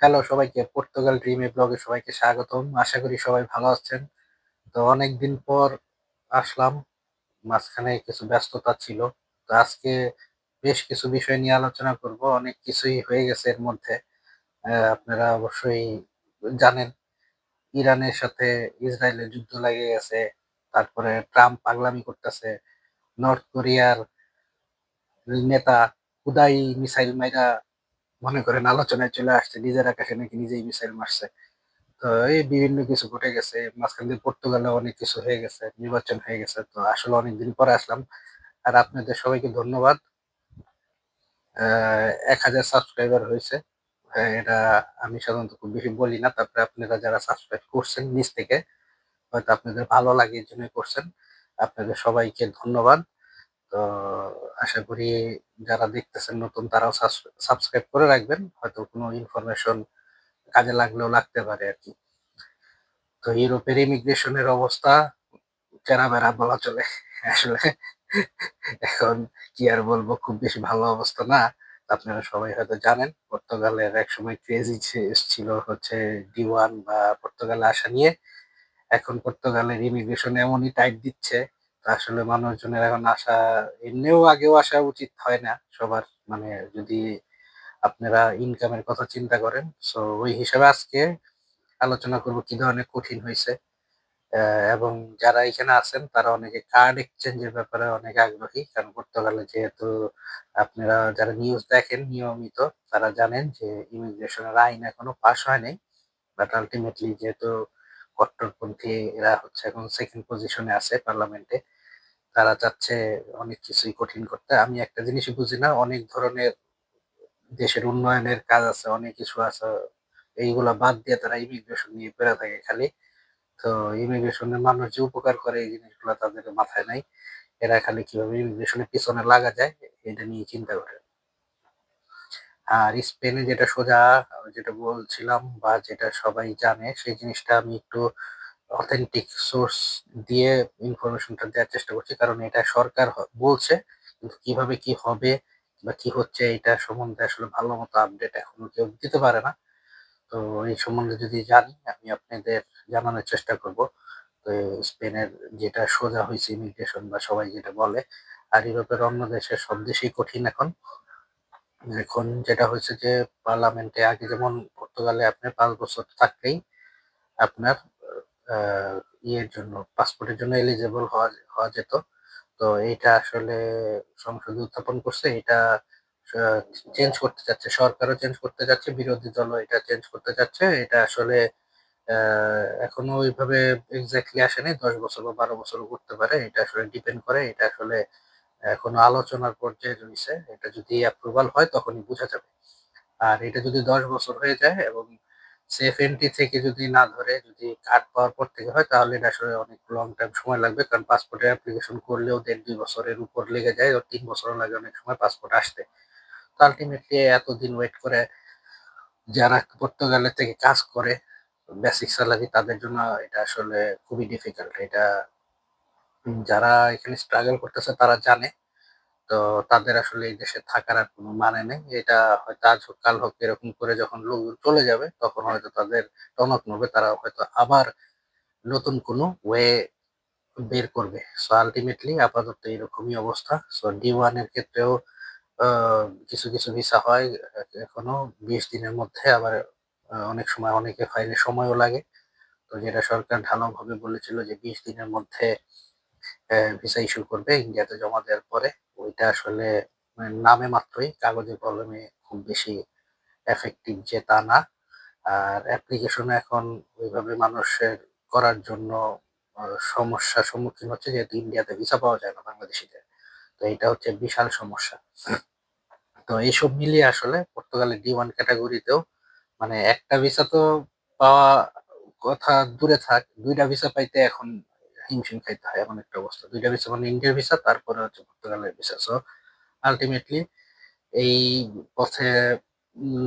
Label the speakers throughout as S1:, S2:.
S1: Hello সবাইকে Portugal ড্রিমে ব্লগে সবাইকে স্বাগতম। আশা করি সবাই ভালো আছেন। তো অনেকদিন পর আসলাম, মাঝখানে কিছু ব্যস্ততা ছিল। তো আজকে বেশ কিছু বিষয় নিয়ে আলোচনা করব। অনেক কিছুই হয়ে গেছে এর মধ্যে। আপনারা অবশ্যই জানেন, ইরানের সাথে ইসরায়েলের যুদ্ধ লেগে গেছে। তারপরে ট্রাম্প পাগলামি করতেছে। নর্থ কোরিয়ার নেতা উদাই মিসাইল মাইরা মনে করেন আলোচনায় চলে আসছে নিজের আকাশে নাকি নিজেই মিসাইল মারছে। তো এই বিভিন্ন কিছু ঘটে গেছে মাঝখান দিয়ে পর্তুগালে অনেক কিছু হয়ে গেছে নির্বাচন হয়ে গেছে। তো আসলে অনেকদিন পরে আসলাম। আর আপনাদের সবাইকে ধন্যবাদ। এক হাজার সাবস্ক্রাইবার হয়েছে। হ্যাঁ, এটা আমি সাধারণত খুব বেশি বলি না। তারপরে আপনারা যারা সাবস্ক্রাইব করছেন নিজ থেকে হয়তো আপনাদের ভালো লাগে এই জন্যই করছেন। আপনাদের সবাইকে ধন্যবাদ। তো আশা করি যারা দেখতেছেন নতুন, তারাও সাবস্ক্রাইব করে রাখবেন। হয়তো কোনো ইনফরমেশন কাজে লাগলেও লাগতে পারে আর কি। তো ইউরোপের ইমিগ্রেশনের অবস্থা চেনা বেড়া বলা চলে। আসলে এখন কি আর বলব, খুব বেশি ভালো অবস্থা না। আপনারা সবাই হয়তো জানেন, পর্তুগালের এক সময় ক্রেজি ছিল হচ্ছে ডি ওয়ান বা পর্তুগালে আসা নিয়ে। এখন পর্তুগালের ইমিগ্রেশন এমনই টাইট দিচ্ছে। আসলে মানুষজনের এখন আসা, এমনিও আগেও আসা উচিত হয় না সবার। মানে যদি আপনারা ইনকামের কথা চিন্তা করেন সো ওই হিসাবে আজকে আলোচনা করব কি ধরনের কঠিন হয়েছে। এবং যারা এখানে আছেন, তারা অনেকে কার্ড এক্সচেঞ্জের ব্যাপারে অনেক আগ্রহী, কারণ পর্তুগালে যেহেতু আপনারা যারা নিউজ দেখেন নিয়মিত, তারা জানেন যে ইমিগ্রেশনের আইন এখনও পাশ হয় নাই বাট আলটিমেটলি যেহেতু কট্টরপন্থী এরা হচ্ছে এখন সেকেন্ড পজিশনে আছে পার্লামেন্টে তারা চাচ্ছে অনেক কিছুই কঠিন করতে। আমি একটা জিনিসই বুঝি না, অনেক ধরনের দেশের উন্নয়নের কাজ আছে, অনেক কিছু আছে, এইগুলা বাদ দিয়ে তারা ইমিগ্রেশন নিয়ে পেরে থাকে খালি। তো ইমিগ্রেশনের মানুষ যে উপকার করে এই জিনিসগুলো তাদের মাথায় নাই। এরা খালি কীভাবে ইমিগ্রেশনের পিছনে লাগা যায়, এটা নিয়ে চিন্তা করে। আর স্পেনে যেটা সোজা, যেটা বলছিলাম বা যেটা সবাই জানে, সেই জিনিসটা আমি একটু অথেন্টিক সোর্স দিয়ে ইনফরমেশনটা দেওয়ার চেষ্টা করছি, কারণ এটা সরকার বলছে, কিন্তু কীভাবে কি হবে বা কি হচ্ছে এটা সম্বন্ধে আসলে ভালো মতো আপডেট এখনও কেউ দিতে পারে না। তো এই সম্বন্ধে যদি জানি, আমি আপনাদের জানানোর চেষ্টা করব। তো স্পেনের যেটা সোজা হয়েছে ইমিগ্রেশন বা সবাই যেটা বলে, আর ইউরোপের অন্য দেশের সব দেশেই কঠিন এখন। এখন যেটা হয়েছে যে পার্লামেন্টে আগে যেমন পর্তুগালে আপনার পাঁচ বছর থাকলেই আপনার ইয়ের জন্য পাসপোর্টের জন্য এলিজেবল হওয়া হওয়া যেত। তো এটা আসলে সংসদে উত্থাপন করছে এটা চেঞ্জ করতে চাচ্ছে সরকারও চেঞ্জ করতে যাচ্ছে, বিরোধী দলও এটা চেঞ্জ করতে যাচ্ছে। এটা আসলে এখনও ওইভাবে এক্স্যাক্টলি আসেনি দশ বছর বা বারো বছরও করতে পারে, এটা আসলে ডিপেন্ড করে, এটা আসলে এখনও আলোচনার পর্যায়ে রয়েছে। এটা যদি অ্যাপ্রুভাল হয়, তখনই বোঝা যাবে। আর এটা যদি দশ বছর হয়ে যায় এবং সেফ এন্ট্রি থেকে যদি না ধরে, যদি কার্ড পাওয়ার পর থেকে হয়, তাহলে এটা আসলে অনেক লং টাইম সময় লাগবে। কারণ পাসপোর্টের অ্যাপ্লিকেশন করলেও দেড় দুই বছরের উপর লেগে যায়, ও তিন বছরও লাগে অনেক সময় পাসপোর্ট আসতে। তো আলটিমেটলি এতদিন ওয়েট করে যারা পর্তুগালের থেকে কাজ করে বেসিক স্যালারি তাদের জন্য এটা আসলে খুবই ডিফিকাল্ট এটা যারা এখানে স্ট্রাগল করতেছে, তারা জানে। তো তাদের আসলে এই দেশে থাকার আর কোনো মানে নেই। এটা হয়তো আজ হোক, কাল হোক, এরকম করে যখন লোক চলে যাবে, তখন হয়তো তাদের টনক নড়বে, তারা হয়তো আবার নতুন কোনো ওয়ে বের করবে। সো আলটিমেটলি আপাতত এরকমই অবস্থা। সো ডি ওয়ানের ক্ষেত্রেও কিছু কিছু ভিসা হয় এখনও। বিশ দিনের মধ্যে আবার অনেক সময় অনেকে ফাইলে সময়ও লাগে। তো যেটা সরকার ঢালাওভাবে বলেছিল যে বিশ দিনের মধ্যে ভিসা ইস্যু করবে, ইন্ডিয়াতে জমা দেওয়ার পরে। ওইটা আসলে মানে নামে মাত্রই কাগজে কলমে খুব বেশি এফেক্টিভ যে তা না। আর অ্যাপ্লিকেশন এখন ওইভাবে মানুষের করার জন্য সমস্যার সম্মুখীন হচ্ছে, যেহেতু ইন্ডিয়াতে ভিসা পাওয়া যায় না বাংলাদেশিদের। তো এটা হচ্ছে বিশাল সমস্যা। তো এইসব মিলিয়ে আসলে পর্তুগালের ডি ওয়ান ক্যাটাগরিতেও মানে একটা ভিসা তো পাওয়া কথা দূরে থাক, দুইটা ভিসা পাইতে এখন হিমশিম খাইতে হয়, এমন একটা অবস্থা। দুইটা ভিসা মানে ইন্ডিয়ার ভিসা তারপরে হচ্ছে পর্তুগালের ভিসা সো আলটিমেটলি এই পথে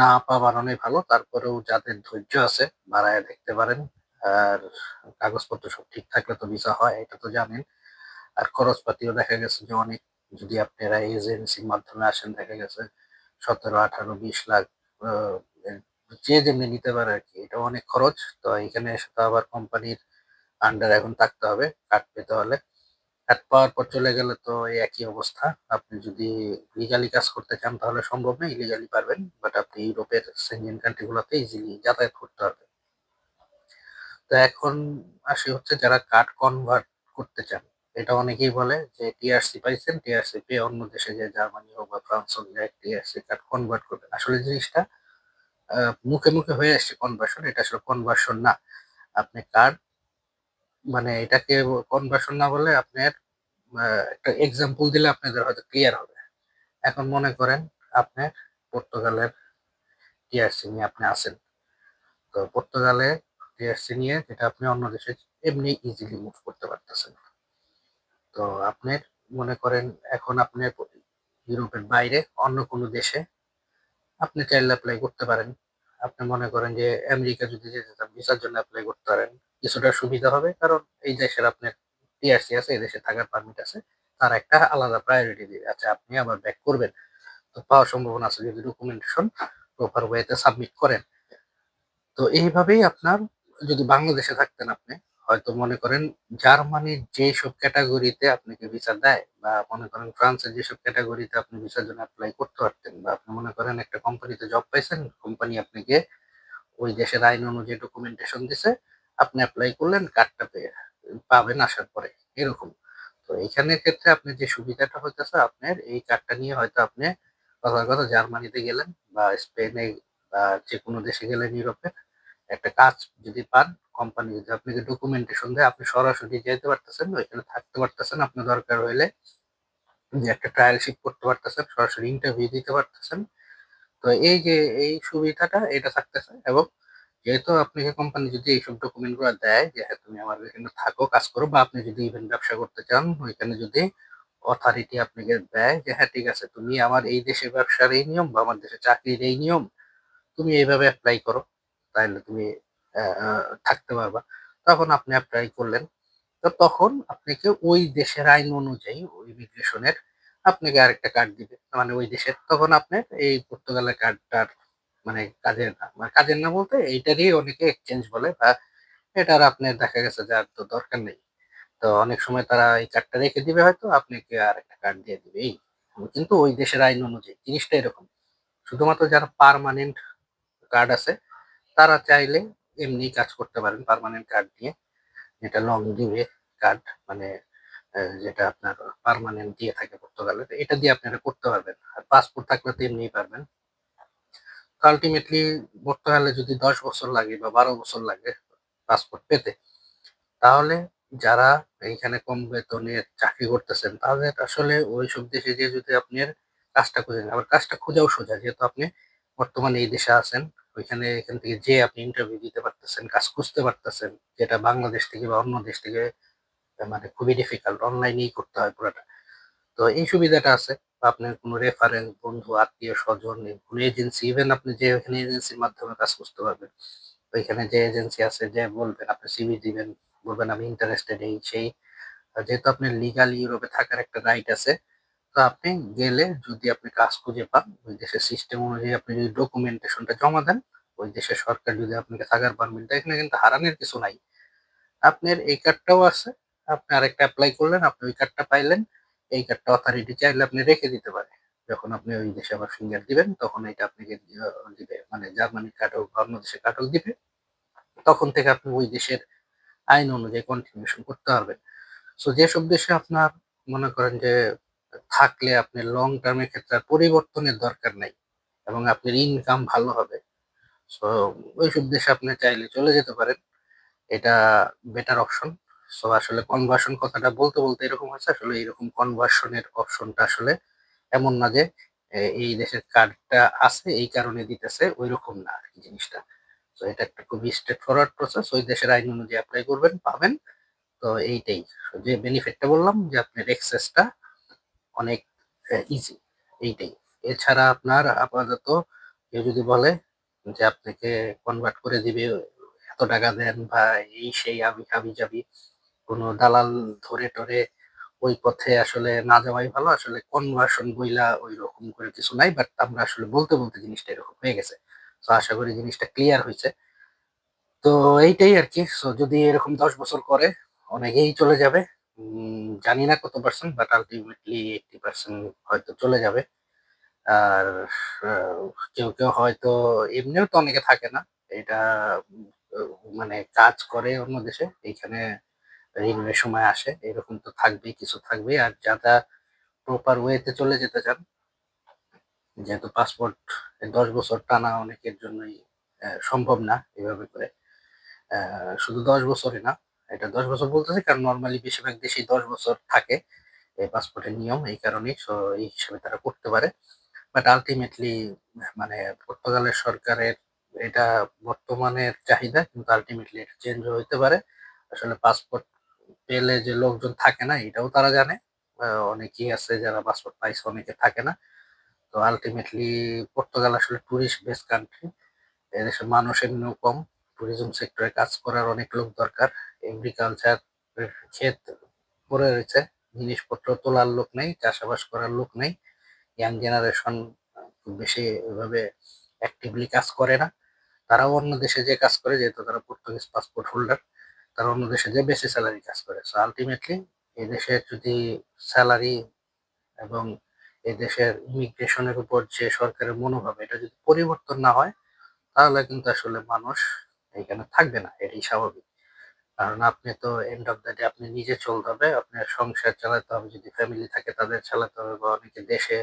S1: না পা বানানোই ভালো। তারপরেও যাদের ধৈর্য আছে, বাড়ায় দেখতে পারেন। আর কাগজপত্র সব ঠিক থাকলে তো ভিসা হয়, এটা তো জানেন। আর খরচপাতিও দেখা গেছে যে অনেক। যদি আপনারা এজেন্সির মাধ্যমে আসেন, দেখা গেছে সতেরো, আঠারো, বিশ লাখ যে যেমনি নিতে পারে আর কি, এটা অনেক খরচ। তো এখানে এসে তো আবার কোম্পানির আন্ডারে এখন থাকতে হবে কার্ড পেতে হলে। কার্ড পাওয়ার পর চলে গেলে তো একই অবস্থা। আপনি যদি লিগালি কাজ করতে চান তাহলে সম্ভব না, ইলিগালি পারবেন। বাট আপনি ইউরোপের সেনজেন কান্ট্রি গুলাতে ইজিলি যাতায়াত করতে হবে তো এখন আসি হচ্ছে যারা কার্ড কনভার্ট করতে চান। এটা অনেকেই বলে যে টিআরসি পাইছেন, টিআরসি পেয়ে অন্য দেশে যে জার্মানি হোক বা ফ্রান্স হোক যে টিআরসি কার্ড কনভার্ট করবেন। আসলে জিনিসটা মুখে, মুখে হয়ে আসছে কনভার্সন। এটা আসলে কনভার্সন না। আপনি কার্ড মানে এটাকে কনভার্সন না বলে আপনার একটা এক্সাম্পল দিলে আপনাদের হয়তো ক্লিয়ার হবে। এখন মনে করেন আপনার পর্তুগালের টিআরসি নিয়ে আপনি আছেন। তো পর্তুগালে টিআরসি নিয়ে যেটা আপনি অন্য দেশে এমনি ইজিলি মুভ করতে পারতেছেন। তো আপনার মনে করেন এখন আপনি ইউরোপের বাইরে অন্য কোনো দেশে আপনি চাইলে এপ্লাই করতে পারেন। আপনি মনে করেন যে আমেরিকা যদি যেতে চান ভিসার জন্য অ্যাপ্লাই করতে পারেন। কিছুটা সুবিধা হবে কারণ এই দেশের আপনার টিআরসি আছে, এই দেশে থাকার পারমিট আছে। তার একটা আলাদা প্রায়োরিটি দিবে। আচ্ছা আপনি আবার ব্যাক করবেন। তো পাওয়ার সম্ভাবনা আছে যদি ডকুমেন্টেশন প্রপার ওয়েতে সাবমিট করেন। তো এইভাবেই আপনার যদি বাংলাদেশে থাকতেন আপনি হয়তো মনে করেন জার্মানির যেসব ক্যাটাগরিতে আপনাকে ভিসা দেয় বা মনে করেন ফ্রান্সের যেসব ক্যাটাগরিতে আপনি ভিসার জন্য অ্যাপ্লাই করতে পারতেন বা আপনি মনে করেন একটা কোম্পানিতে জব পাইছেন কোম্পানি আপনাকে ওই দেশের আইন অনুযায়ী ডকুমেন্টেশন দিছে, আপনি অ্যাপ্লাই করলেন কার্ডটা পেয়ে পাবেন আসার পরে, এরকম। তো এইখানের ক্ষেত্রে আপনি যে সুবিধাটা হইতেছে আপনার, এই কার্ডটা নিয়ে হয়তো আপনি কথার কথা জার্মানিতে গেলেন বা স্পেনে বা যে কোনো দেশে গেলেন ইউরোপে একটা কাজ যদি পান কোম্পানি যদি আপনাকে ডকুমেন্টেশন দেয়, আপনি সরাসরি যেতে পারতেছেন ওইখানে থাকতে পারতেছেন, আপনার দরকার হইলে যে একটা ট্রায়াল শিপ করতে পারতেছেন, সরাসরি ইন্টারভিউ দিতে পারতেছেন। তো এই যে এই সুবিধাটা, এটা থাকতেছে এবং যেহেতু আপনাকে কোম্পানি যদি এইসব ডকুমেন্টগুলো দেয়, যে হ্যাঁ তুমি আমার এখানে থাকো, কাজ করো, বা আপনি যদি ইভেন ব্যবসা করতে চান, ওইখানে যদি অথরিটি আপনাকে দেয় যে হ্যাঁ ঠিক আছে, তুমি আমার এই দেশে ব্যবসার এই নিয়ম বা আমার দেশে চাকরির এই নিয়ম, তুমি এইভাবে অ্যাপ্লাই করো। তাহলে তুমি থাকতে পারবা। তখন আপনি অ্যাপ্লাই করলেন। তো তখন আপনাকে ওই দেশের আইন অনুযায়ী, ওই ইমিগ্রেশনের আপনাকে আরেকটা কার্ড দিবে। মানে ওই দেশের, তখন আপনার এই পর্তুগালের কার্ডটার মানে কাজের না মানে কাজের না বলতে এইটারই অনেকে এক্সচেঞ্জ বলে বা এটার আপনার দেখা গেছে যে আর তো দরকার নেই। তো অনেক সময় তারা এই কার্ডটা রেখে দিবে হয়তো, আপনাকে আর একটা কার্ড দিয়ে দিবে। এই, কিন্তু ওই দেশের আইন অনুযায়ী জিনিসটা এরকম। শুধুমাত্র যারা পারমানেন্ট কার্ড আছে তারা চাইলে এমনি কাজ করতে পারেন পারমানেন্ট কার্ড দিয়ে। যেটা লং দিবে কার্ড মানে যেটা আপনার পারমানেন্ট দিয়ে থাকে পর্তুগালে এটা দিয়ে আপনারা করতে পারবেন। আর পাসপোর্ট থাকলে তো এমনিই পারবেন। আলটিমেটলি পর্তুগালে যদি দশ বছর লাগে বা বারো বছর লাগে পাসপোর্ট পেতে, তাহলে যারা এইখানে কম বেতনে চাকরি করতেছেন, তাদের আসলে ওই সব দেশে যে যদি আপনার কাজটা খুঁজেন আবার কাজটা খোঁজাও সোজা, যেহেতু আপনি বর্তমানে এই দেশে আছেন ওইখানে এখান থেকে যে আপনি ইন্টারভিউ দিতে পারতেছেন, কাজ খুঁজতে পারতেছেন, যেটা বাংলাদেশ থেকে বা অন্য দেশ থেকে মানে খুবই ডিফিকাল্ট অনলাইনেই করতে হয় পুরোটা। তো এই সুবিধাটা আছে আপনার কোনো রেফারেন্স বন্ধু, আত্মীয়, স্বজন কোনো এজেন্সি ইভেন আপনি যে ওখানে এজেন্সির মাধ্যমে কাজ করতে পারবেন, ওইখানে যে এজেন্সি আছে, যে বলবেন, আপনি সিভি দিবেন, বলবেন, আমি ইন্টারেস্টেড এই, সেই। যেহেতু আপনার লিগাল ইউরোপে থাকার একটা রাইট আছে তো আপনি গেলে যদি আপনি কাজ খুঁজে পান, ওই দেশের সিস্টেম অনুযায়ী আপনি যদি ডকুমেন্টেশনটা জমা দেন, ওই দেশের সরকার যদি আপনাকে থাকার পারমিট দেয়, এখানে কিন্তু হারানোর কিছু নাই। আপনার এই কার্ডটাও আছে, আপনি আরেকটা অ্যাপ্লাই করলেন, আপনি ওই কার্ডটা পাইলেন, এই কার্ডটা অথরিটি চাইলে আপনি রেখে দিতে পারে। যখন আপনি ওই দেশে আবার ফিঙ্গার দিবেন, তখন এটা আপনাকে দিবে মানে জার্মানি কার্ড হোক অন্য দেশের কার্ড হোক দিবে। তখন থেকে আপনি ওই দেশের আইন অনুযায়ী কন্টিনিউশন করতে পারবেন। সো যেসব দেশে আপনার মনে করেন যে থাকলে আপনি লং টার্মের ক্ষেত্রে পরিবর্তনের দরকার নাই এবং আপনার ইনকাম ভালো হবে। সো ওইসব দেশে আপনি চাইলে চলে যেতে পারেন। এটা বেটার অপশন সো আসলে কনভার্সন কথাটা বলতে বলতে এরকম হচ্ছে আসলে এরকম কনভার্সনের অপশনটা আসলে এমন না যে এই দেশের কার্ডটা আছে, এই কারণে দিতেছে ওই রকম না আর কি জিনিসটা। তো এটা একটা খুবই স্ট্রেট ফরওয়ার্ড প্রসেস ওই দেশের আইন অনুযায়ী অ্যাপ্লাই করবেন, পাবেন। তো, এইটাই। যে বেনিফিটটা বললাম, যে আপনার এক্সেসটা অনেক ইজি এইটাই। এছাড়া আপনার আপাতত কেউ যদি বলে যে আপনাকে কনভার্ট করে দিবে, এত টাকা দেন বা এই সেই আবি হাবি যাবি, কোনো দালাল ধরে টরে ওই পথে আসলে না যাওয়াই ভালো। আসলে কনভার্সন বইলা ওই রকম করে কিছু নাই বাট আমরা আসলে বলতে বলতে জিনিসটা এরকম হয়ে গেছে। তো আশা করি জিনিসটা ক্লিয়ার হয়েছে। তো এইটাই আর কি। সো যদি এরকম দশ বছর করে, অনেকেই চলে যাবে। জানি না কত percent but ultimately eighty percent হয়তো চলে যাবে। আর কেউ কেউ হয়তো এমনিও তো অনেকে থাকে না, এটা মানে কাজ করে অন্য দেশে, এইখানে রিনিউয়ের সময় আসে, এরকম তো থাকবেই, কিছু থাকবেই। আর যারা প্রপার ওয়েতে চলে যেতে চান, যেহেতু পাসপোর্ট দশ বছর টানা অনেকের জন্যই সম্ভব না এভাবে করে শুধু দশ বছরই না এটা দশ বছর বলতেছি, কারণ নর্মালি বেশিরভাগ দেশেই দশ বছর থাকে এই পাসপোর্টের নিয়ম এই কারণেই এই হিসেবে তারা করতে পারে। বাট আলটিমেটলি মানে পর্তুগালের সরকারের এটা বর্তমানের চাহিদা, কিন্তু আলটিমেটলি এটা চেঞ্জ হইতে পারে। আসলে পাসপোর্ট পেলে যে লোকজন থাকে না, এটাও তারা জানে। অনেকেই আছে যারা পাসপোর্ট পাইছে, অনেকে থাকে না। তো আলটিমেটলি পর্তুগাল আসলে টুরিস্ট বেস কান্ট্রি এদেশের মানুষের নিয়েও কম ট্যুরিজম সেক্টরে কাজ করার অনেক লোক দরকার। এগ্রিকালচার ক্ষেত পড়ে রয়েছে। জিনিসপত্র তোলার লোক নেই, চাষাবাস করার লোক নেই। ইয়াং জেনারেশন খুব বেশি এভাবে অ্যাক্টিভলি কাজ করে না। তারাও অন্য দেশে যে কাজ করে, যেহেতু তারা পর্তুগিজ পাসপোর্ট হোল্ডার তারা অন্য দেশে যে বেশি স্যালারি কাজ করে। সো আলটিমেটলি এই দেশের যদি স্যালারি এবং এই দেশের ইমিগ্রেশনের উপর যে সরকারের মনোভাব, এটা যদি পরিবর্তন না হয়, তাহলে কিন্তু আসলে মানুষ এখানে থাকবে না। এটাই স্বাভাবিক। কারণ আপনি তো এন্ড অফ দ্য ডে আপনি নিজে চলতে হবে আপনার সংসার চালাতে হবে, যদি ফ্যামিলি থাকে তাদের চালাতে হবে বা অনেকে দেশে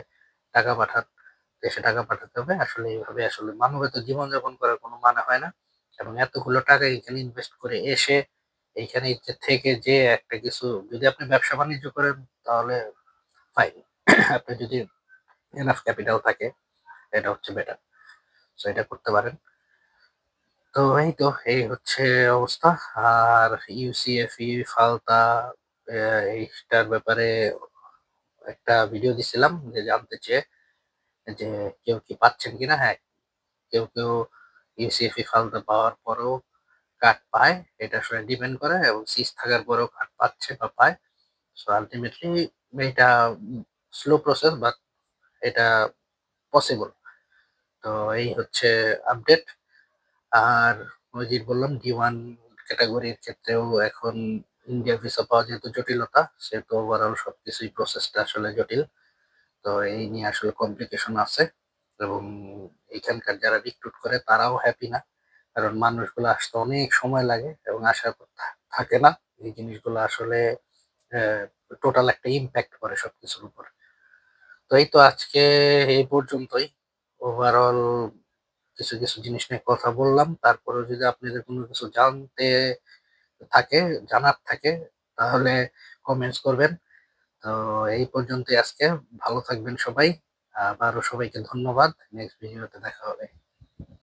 S1: টাকা পাঠান দেশে টাকা পাঠাতে হবে, আসলে এইভাবে আসলে মানবের তো জীবনযাপন করার কোনো মানে হয় না। এবং এতগুলো টাকা এখানে ইনভেস্ট করে এসে এইখানে থেকে যে একটা কিছু যদি আপনি ব্যবসা বাণিজ্য করেন, তাহলে ফাইন আপনি যদি এনাফ ক্যাপিটাল থাকে, এটা হচ্ছে বেটার সো এটা করতে পারেন। তো এই তো, এই হচ্ছে অবস্থা। আর ইউসিএফই ফালতা এইটার ব্যাপারে একটা ভিডিও দিছিলাম যে জানতে চেয়ে, যে কেউ কি পাচ্ছেন কিনা? হ্যাঁ কেউ কেউ ইউসিএফই ফালতা পাওয়ার পরেও কার্ড পায়, এটা আসলে ডিপেন্ড করে এবং সিস থাকার পরেও কার্ড পাচ্ছে বা পায়। সো আলটিমেটলি এটা স্লো প্রসেস বাট এটা পসিবল তো এই হচ্ছে আপডেট আর ওই যে বললাম ডি ওয়ান ক্যাটাগরির ক্ষেত্রেও এখন ইন্ডিয়া ভিসা পাওয়া যেহেতু জটিলতা, সেহেতু ওভারঅল সবকিছুই প্রসেসটা আসলে জটিল। তো এই নিয়ে আসলে কমপ্লিকেশন আছে এবং এখানকার যারা রিক্রুট করে তারাও হ্যাপি না। কারণ মানুষগুলো আসতে অনেক সময় লাগে এবং আসার পর থাকে না। এই জিনিসগুলো আসলে টোটাল একটা ইম্প্যাক্ট করে সবকিছুর উপর। তো এই তো আজকে এই পর্যন্তই। ওভারঅল কিছু কিছু জিনিস নিয়ে কথা বললাম। তারপরে যদি আপনাদের কোনো কিছু জানতে থাকে, জানার থাকে, তাহলে কমেন্টস করবেন। তো এই পর্যন্তই আজকে। ভালো থাকবেন সবাই। আবারও সবাইকে ধন্যবাদ। নেক্সট ভিডিওতে দেখা হবে।